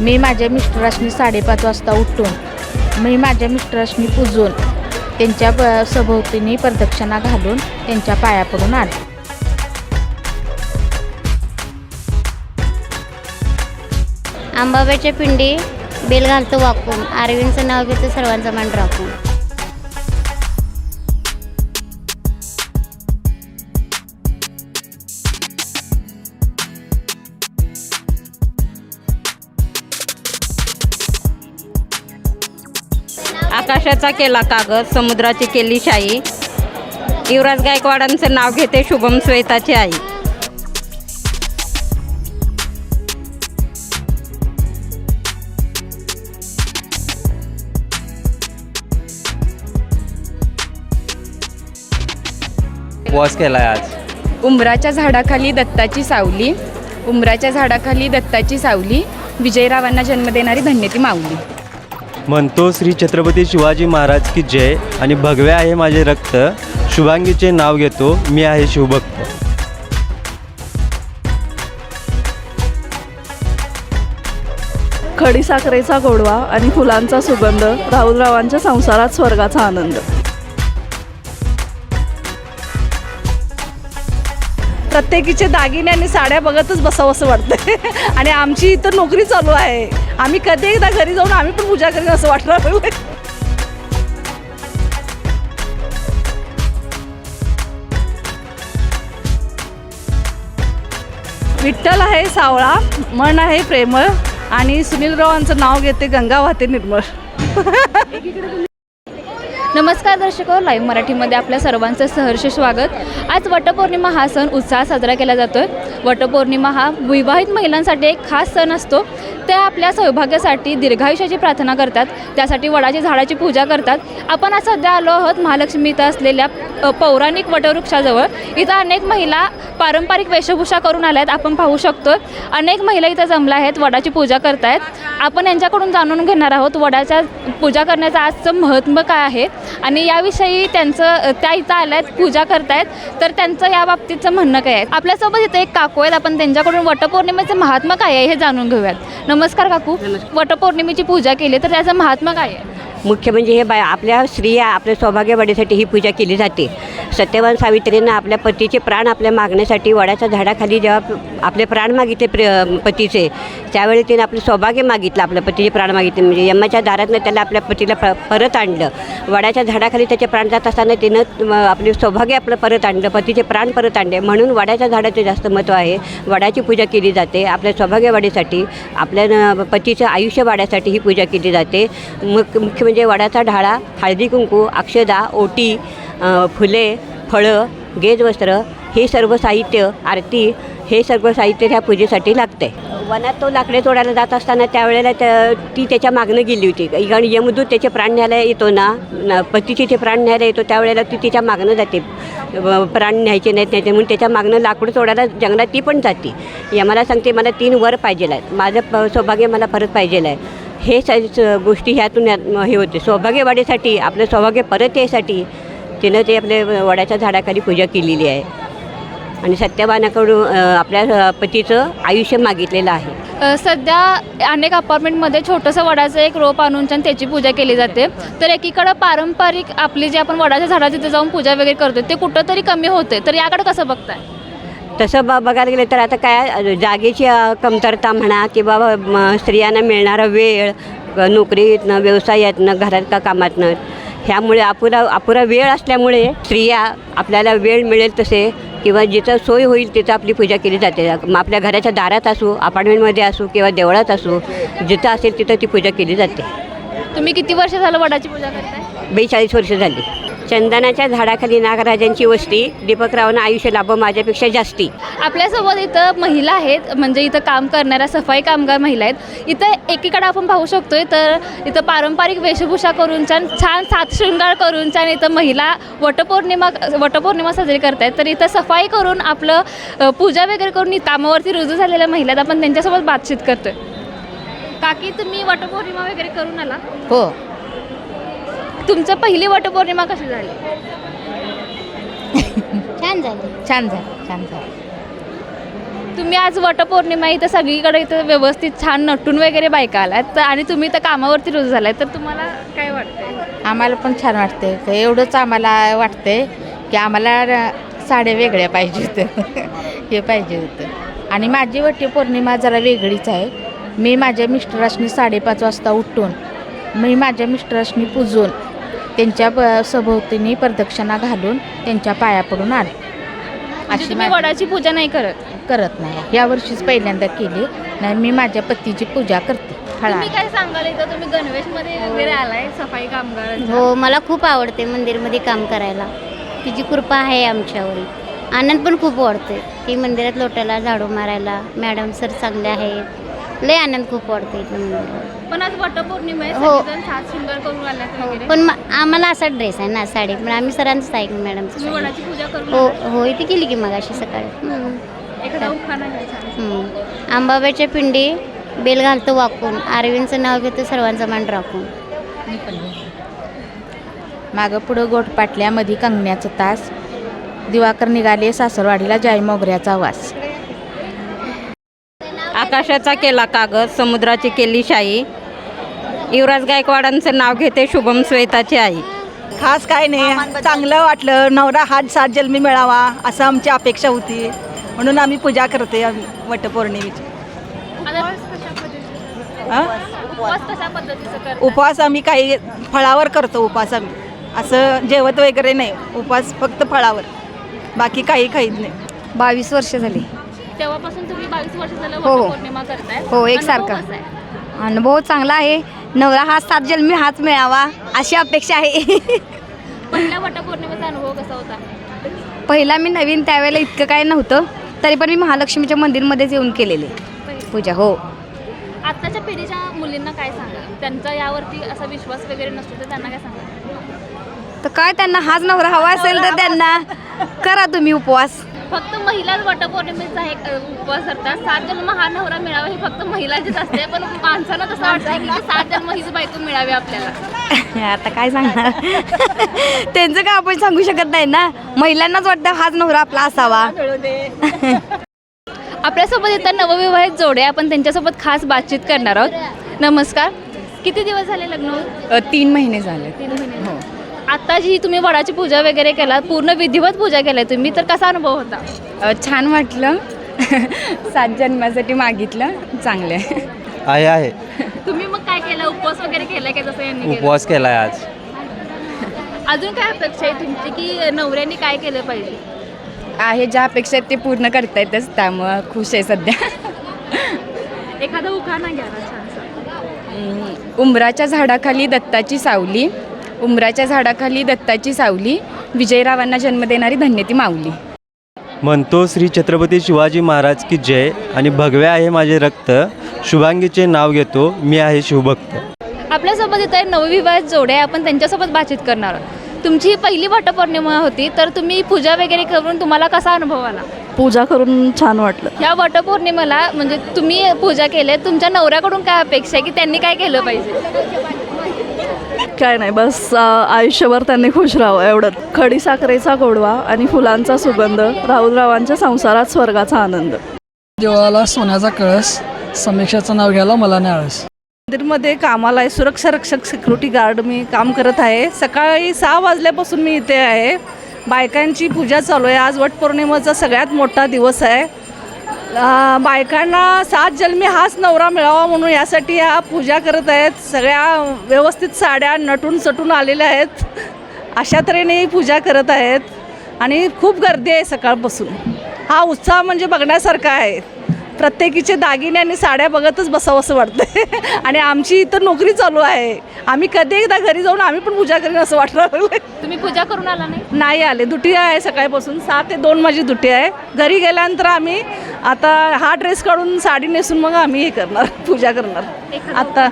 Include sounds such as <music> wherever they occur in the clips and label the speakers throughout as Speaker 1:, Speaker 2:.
Speaker 1: मी माझ्या मिस्टराशनी साडेपाच वाजता उठून मी माझ्या मिस्टराशनी पूजून त्यांच्या प सभोवतीने प्रदक्षिणा घालून त्यांच्या पाया पडून आले.
Speaker 2: आंबाबाईच्या पिंडी बेल घालतो वाकून. अरविंदचं नाव घेतो सर्वांचा मान राखून.
Speaker 3: आकाशाचा केला कागद समुद्राची केली शाई. युवराज गायकवाडांचं नाव घेते शुभम श्वेताची आई.
Speaker 4: उपवास केलाय आज.
Speaker 5: उंबराच्या झाडाखाली दत्ताची सावली. उंबराच्या झाडाखाली दत्ताची सावली. विजयरावांना जन्म देणारी धन्यती माऊली.
Speaker 4: म्हणतो श्री छत्रपती शिवाजी महाराज की जय आणि भगवे आहे माझे रक्त. शुभांगीचे नाव घेतो मी आहे शिवभक्त.
Speaker 6: खडीसाखरेचा गोडवा आणि फुलांचा सुगंध राहुलरावांच्या संसारात स्वर्गाचा आनंद. प्रत्येकीचे दागिने आणि साड्या बघतच बसावं असं वाटतं <laughs> आणि आमची इथं नोकरी चालू आहे. आम्ही कधी एकदा घरी जाऊन आम्ही पण पूजा करेन असं वाटणार विठ्ठल आहे सावळा मन आहे प्रेमळ आणि सुनीलरावांचं नाव घेते गंगा वाहते निर्मळ. <laughs>
Speaker 5: नमस्कार दर्शको लाईव्ह मराठीमध्ये आपल्या सर्वांचं सहर्ष स्वागत. आज वटपौर्णिमा हा सण उत्साहात साजरा केला जातोय. वटपौर्णिमा हा विवाहित महिलांसाठी एक खास सण असतो. ते आपल्या सौभाग्यासाठी दीर्घायुष्याची प्रार्थना करतात. त्यासाठी वडाची झाडाची पूजा करतात. आपण आज सध्या आलो आहोत महालक्ष्मी इथं असलेल्या पौराणिक वटवृक्षाजवळ. इथं अनेक महिला पारंपरिक वेशभूषा करून आल्या आहेत आपण पाहू शकतो अनेक महिला इथं जमल्या आहेत वडाची पूजा करतायत. आपण यांच्याकडून जाणून घेणार आहोत वडाच्या पूजा करण्याचं आजचं महत्त्व काय आहे? आणि याविषयी त्यांचं त्या इथं आल्या आहेत पूजा करतायत तर त्यांचं या बाबतीचं म्हणणं काय आहे? आपल्यासोबत इथं एक काकू आहेत. आपण त्यांच्याकडून वटपौर्णिमेचं महात्मा काय आहे हे जाणून घेऊयात. नमस्कार काकू. वटपौर्णिमेची पूजा केली तर त्याचं महात्मा काय आहे?
Speaker 7: मुख्य म्हणजे हे बाय आपल्या स्त्रिया आपल्या सौभाग्य वाढीसाठी ही पूजा केली जाते. सत्यवान सावित्रीनं आपल्या पतीचे प्राण आपल्या मागण्यासाठी वडाच्या झाडाखाली जेव्हा आपले प्राण मागितले प्र पतीचे त्यावेळी तिने आपलं सौभाग्य मागितलं आपल्या पतीचे प्राण मागितले. म्हणजे यमाच्या दारातनं त्याला आपल्या पतीला प परत आणलं. वडाच्या झाडाखाली त्याचे प्राण जात असताना तिनं आपले सौभाग्य आपलं परत आणलं पतीचे प्राण परत आणले. म्हणून वडाच्या झाडाचं जास्त महत्त्व आहे. वडाची पूजा केली जाते. आपल्या सौभाग्य वाढीसाठी आपल्या पतीचं आयुष्य वाढायसाठी ही पूजा केली जाते. मग मुख्य म्हणजे म्हणजे वडाचा ढाळा हळदी कुंकू अक्षदा ओटी फुले फळं गेजवस्त्र हे सर्व साहित्य आरती हे सर्व साहित्य ह्या पूजेसाठी लागते. वनात तो लाकडे तोडायला जात असताना त्यावेळेला त्या ती त्याच्या मागणं गेली होती. कारण यमदूत त्याचे प्राण न्यायला येतो ना न- पतीचे ते प्राण न्यायला येतो त्यावेळेला ती तिच्या मागणं जाते. व- प्राण न्यायचे नाहीत न्यायचे म्हणून त्याच्या मागणं लाकूड तोडायला जंगलात ती पण जाते. यमाला सांगते मला तीन वर पाहिजे आहेत माझं प सौभाग्य मला परत पाहिजे आहे हे स स- गोष्टी ह्यातून यात- हे होते. सौभाग्य वाढीसाठी आपलं सौभाग्य परत यायसाठी तिनं ते आपल्या वडाच्या झाडाखाली पूजा केलेली आहे. आणि सत्यवानाकडून आपल्या पतीचं आयुष्य मागितलेलं आहे.
Speaker 5: सध्या अनेक अपार्टमेंटमध्ये छोटंसं वडाचं एक रोप आणून छान त्याची पूजा केली जाते. तर एकीकडं पारंपरिक आपली जे आपण वडाच्या झाडाची तिथे जाऊन पूजा वगैरे करतो ते कुठंतरी कमी होते तर याकडे कसं बघताय?
Speaker 7: तसं ब बघायला गेलं तर आता काय जागेची कमतरता म्हणा किंवा स्त्रियांना मिळणारा वेळ नोकरीतनं व्यवसायातनं घरात का कामातनं ह्यामुळे अपुरा अपुरा वेळ असल्यामुळे स्त्रिया आपल्याला वेळ मिळेल तसे किंवा जिथं सोय होईल तिथं आपली पूजा केली जाते. मग आपल्या घराच्या दारात असो अपार्टमेंटमध्ये असो किंवा देवळात असो जिथं असेल तिथं ती पूजा केली जाते.
Speaker 5: तुम्ही किती वर्ष झालं वडाची पूजा करताय?
Speaker 7: बेचाळीस वर्ष झाली. चंदनाच्या झाडाखाली नागराजांची वस्ती दीपकरावांना आयुष्य लाभ माझ्यापेक्षा जास्ती.
Speaker 5: आपल्यासोबत इथं महिला आहेत म्हणजे इथं काम करणाऱ्या सफाई कामगार महिला आहेत. इथं एकीकडे आपण पाहू शकतोय तर इथं पारंपरिक वेशभूषा करून छान छान सात शृंगार करून छान इथं महिला वटपौर्णिमा वटपौर्णिमा साजरी करतायत. तर इथं सफाई करून आपलं पूजा वगैरे करून कामावरती रुजू झालेल्या महिला आहेत. आपण त्यांच्यासोबत बातचीत करतोय. काकी तुम्ही वटपौर्णिमा वगैरे करून आला?
Speaker 1: हो.
Speaker 5: तुमचं पहिली वटपौर्णिमा कशी झाली?
Speaker 2: छान झालं.
Speaker 1: छान झालं छान झालं.
Speaker 5: तुम्ही आज वटपौर्णिमा इथं सगळीकडे इथं व्यवस्थित छान नटून वगैरे बायका आलात. तर आणि तुम्ही इथं कामावरती रुजू झालाय. तर तुम्हाला काय वाटतंय?
Speaker 1: आम्हाला पण छान वाटते का एवढंच आम्हाला वाटते की आम्हाला र- साड्या वेगळ्या पाहिजे होतं हे पाहिजे होतं. आणि माझी वटी पौर्णिमा जरा वेगळीच आहे. मी माझ्या मिस्टराशनी साडेपाच वाजता उठून मी माझ्या मिस्टराशनी पूजून त्यांच्या ब सभोवतीने प्रदक्षिणा घालून त्यांच्या पाया पडून आले.
Speaker 5: म्हणजे
Speaker 1: अशी
Speaker 5: तुम्ही
Speaker 1: माझी-
Speaker 5: वडाची पूजा नाही करत?
Speaker 1: करत नाही. यावर्षीच पहिल्यांदा केली. नाही मी माझ्या पतीची पूजा करते.
Speaker 5: तुम्ही काय सांगाल इथं? तुम्ही वगैरे आलाय सफाई कामगार
Speaker 2: हो मला खूप आवडते मंदिरमध्ये काम करायला. तिची कृपा आहे आमच्यावर. आनंद पण खूप वाटते की मंदिरात लोटायला झाडू मारायला मॅडम सर चांगले आहेत. लय आनंद खूप वाटते इथं
Speaker 5: पण आज वटपौर्णिमा आहे
Speaker 2: हो.
Speaker 5: सगळेजण शृंगार करून वगैरे
Speaker 2: पण म- आम्हाला असा ड्रेस आहे ना साडी पण आम्ही सरांचंच ऐकलं मॅडमचं
Speaker 5: तुम्ही
Speaker 2: साडी.
Speaker 5: वडाची पूजा करून
Speaker 2: हो. हो इथे केली की मग अशी सकाळी हम्म.
Speaker 5: एखादा.
Speaker 2: हम्म. आंबाबाईच्या पिंडी बेल घालतो वाकून अरविंदचं नाव घेतो सर्वांचा मान राखून
Speaker 1: मागं पुढं गोट पाटल्यामध्ये कंगण्याचं तास दिवाकर निघाले सासरवाडीला जाई मोगऱ्याचा वास
Speaker 3: आकाशाचा केला कागद समुद्राची केली शाई. युवराज गायकवाडांचं नाव घेते शुभम श्वेताची आई.
Speaker 6: खास काय नाही चांगलं वाटलं. नवरा हात सात जन्मी मिळावा असं आमची अपेक्षा होती. म्हणून आम्ही पूजा करते आम्ही वटपौर्णिमेची?
Speaker 5: उपवास
Speaker 6: आम्ही काही फळावर करतो उपवास आम्ही. असं जेवत वगैरे नाही उपवास फक्त फळावर. बाकी काही खाईत नाही.
Speaker 8: बावीस वर्ष झाली.
Speaker 5: तेव्हापासून तुम्ही बावीस वर्ष झालं
Speaker 8: हो, हो.
Speaker 5: वटपौर्णिमा करताय.
Speaker 8: हो, एकसारखं.
Speaker 5: अनुभव कसा आहे?
Speaker 8: अनुभव चांगला आहे. नवरा हा सात जन्मी हाच मिळावा अशी अपेक्षा आहे.
Speaker 5: पहिल्या वटपौर्णिमेचा अनुभव कसा होता?
Speaker 8: पहिला मी नवीन त्यावेळेला इतकं काय नव्हतं तरी पण मी महालक्ष्मीच्या मंदिरमध्येच येऊन केलेले. पूजा हो.
Speaker 5: आत्ताच्या पिढीच्या मुलींना काय सांगा त्यांचा यावरती असा विश्वास वगैरे नसतो तर त्यांना काय सांगा
Speaker 8: तर काय त्यांना हाच नवरा हवा असेल तर त्यांना. करा तुम्ही उपवास.
Speaker 5: फक्त महिलाच वटपौर्णिमेचा अ, उपवास करतात. सात जन्म हा नवरा मिळावा हे फक्त महिलांचीच असते. पण माणसांना तसं वाटतं की सात जन्म हीच बायको मिळावी आपल्याला.
Speaker 8: आता काय सांगणार? त्यांचं काय आपण सांगू शकत नाही ना? महिलांनाच वाटतं हाच नवरा आपला असावा.
Speaker 5: आपल्यासोबत इथं नवविवाहित जोडे आपण त्यांच्यासोबत खास बातचीत करणार आहोत. नमस्कार. किती दिवस झाले लग्न होऊन?
Speaker 8: तीन महिने झाले.
Speaker 5: तीन महिने. आता जी तुम्ही वडाची पूजा वगैरे केला पूर्ण विधिवत पूजा केलाय तुम्ही तर कसा अनुभव होता?
Speaker 8: छान वाटलं. <laughs> सात जन्मासाठी मागितलं. चांगलं आहे.
Speaker 4: आहे
Speaker 5: तुम्ही मग काय केलं? उपवास वगैरे केलाय का जसं यांनी केलं?
Speaker 4: उपवास केला आहे आज.
Speaker 5: अजून काय अपेक्षा आहे तुमची की नवऱ्याने काय केलं पाहिजे?
Speaker 8: आहे ज्या अपेक्षा आहेत ते पूर्ण करतायतच. त्यामुळं खुश आहे सध्या.
Speaker 5: एखादा उखाणा घ्या ना छानसा.
Speaker 8: उंबराच्या झाडाखाली दत्ताची सावली. उंबराच्या झाडाखाली दत्ताची सावली विजयरावांना जन्म देणारी धन्य ती माऊली.
Speaker 4: म्हणतो श्री छत्रपती शिवाजी महाराज की जय आणि भगवे आहे माझे रक्त शुभांगीचे नाव घेतो मी आहे शिवभक्त.
Speaker 5: आपल्यासोबत इथं नवविवाहित जोडे आहे, आपण त्यांच्यासोबत बातचीत करणार आहोत. तुमची ही पहिली वटपौर्णिमा होती तर तुम्ही पूजा वगैरे करून तुम्हाला कसा अनुभव आला?
Speaker 6: पूजा करून छान वाटलं.
Speaker 5: या वटपौर्णिमेला म्हणजे तुम्ही पूजा केली तुमच्या नवऱ्याकडून काय अपेक्षा आहे की त्यांनी काय केलं पाहिजे?
Speaker 6: काय नाही बस आयुष्यभर त्यांनी खुश राहावं एवढंच. खडीसाखरेचा गोडवा आणि फुलांचा सुगंध राहुलरावांच्या संसारात स्वर्गाचा आनंद.
Speaker 9: देवाला सोन्याचा कळस समीक्षाचं नाव घ्यायला मला नाही आळस.
Speaker 6: मंदिरमध्ये कामाला आहे सुरक्षा रक्षक सिक्युरिटी गार्ड मी काम करत आहे. सकाळी सहा वाजल्यापासून मी इथे आहे. बायकांची पूजा चालू आहे. आज वटपौर्णिमेचा सगळ्यात मोठा दिवस आहे. बायकांना सात जन्मी हाच नवरा मिळावा म्हणून यासाठी ह्या पूजा करत आहेत. सगळ्या व्यवस्थित साड्या नटून चटून आलेल्या आहेत. अशा तऱ्हेने पूजा करत आहेत. आणि खूप गर्दी आहे सकाळपासून. हा उत्साह म्हणजे बघण्यासारखा आहे. प्रत्येकीचे दागिने आणि साड्या बघतच बसावं असं वाटतं <laughs> आणि आमची इथं नोकरी चालू आहे. आम्ही कधी एकदा घरी जाऊन आम्ही पण पूजा करीन असं वाटलं
Speaker 5: तुम्ही पूजा करून आला नाही?
Speaker 6: नाही आले. दुटी आहे सकाळपासून. सात ते दोन माझी दुटी आहे. घरी गेल्यानंतर आम्ही आता हा ड्रेस काढून साडी नेसून मग आम्ही हे करणार पूजा करणार. आता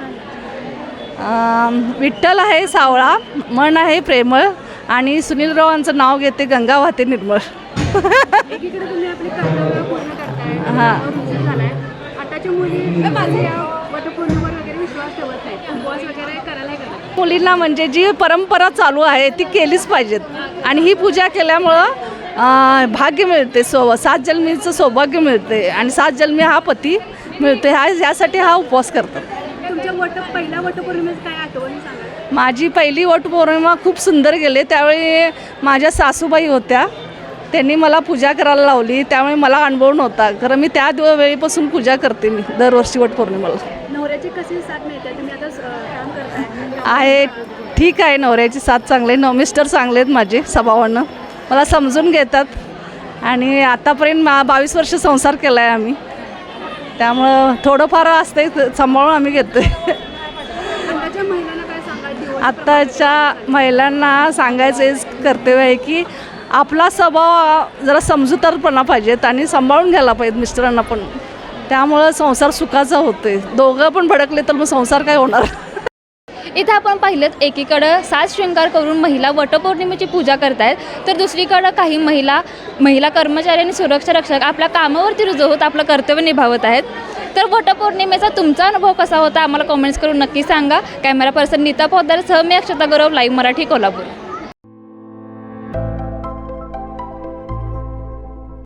Speaker 6: विठ्ठल आहे सावळा मन आहे प्रेमळ आणि सुनीलरावांचं नाव घेते गंगा वाहते निर्मळ हां. मुलींना म्हणजे जी परंपरा चालू आहे ती केलीच पाहिजेत. आणि ही पूजा केल्यामुळं अं, भाग्य मिळते सो सात जन्मीचं सौभाग्य मिळते. आणि सात जन्मी हा पती मिळते. हा यासाठी हा उपवास करतात. माझी पहिली वटपौर्णिमा खूप सुंदर गेले. त्यावेळी माझ्या सासूबाई होत्या. त्यांनी मला पूजा करायला लावली त्यामुळे मला अनुभव नव्हता. खरं मी त्या दिव वेळीपासून पूजा करते मी दरवर्षी वटपौर्णिमेला. आहे ठीक आहे नवऱ्याची साथ चांगले न मिस्टर चांगले आहेत माझे स्वभावानं. मला समजून घेतात. आणि आतापर्यंत मा बावीस वर्ष संसार केला आहे आम्ही. त्यामुळं थोडंफार असते सांभाळून आम्ही घेतो आत्ताच्या महिलांना सांगायचं हेच कर्तव्य आहे की आपला स्वभाव जरा समजूतदारपणा पाहिजेत आणि सांभाळून घ्यायला पाहिजेत मिस्टरांना पण. त्यामुळं संसार सुखाचा होतोय. दोघं पण भडकले तर मग संसार काय होणार?
Speaker 5: इथं आपण पाहिलं एकीकडं साज शृंगार करून महिला वटपौर्णिमेची पूजा करतायत तर दुसरीकडं काही महिला महिला कर्मचारी आणि सुरक्षा रक्षक आपल्या कामावरती रुजू होत आपलं कर्तव्य निभावत आहेत. तर वटपौर्णिमेचा तुमचा अनुभव कसा होता? आम्हाला कमेंट्स करून नक्की सांगा. कॅमेरा पर्सन नीता पोद्दारसह मी अक्षता गौरव लाईव्ह मराठी कोल्हापूर.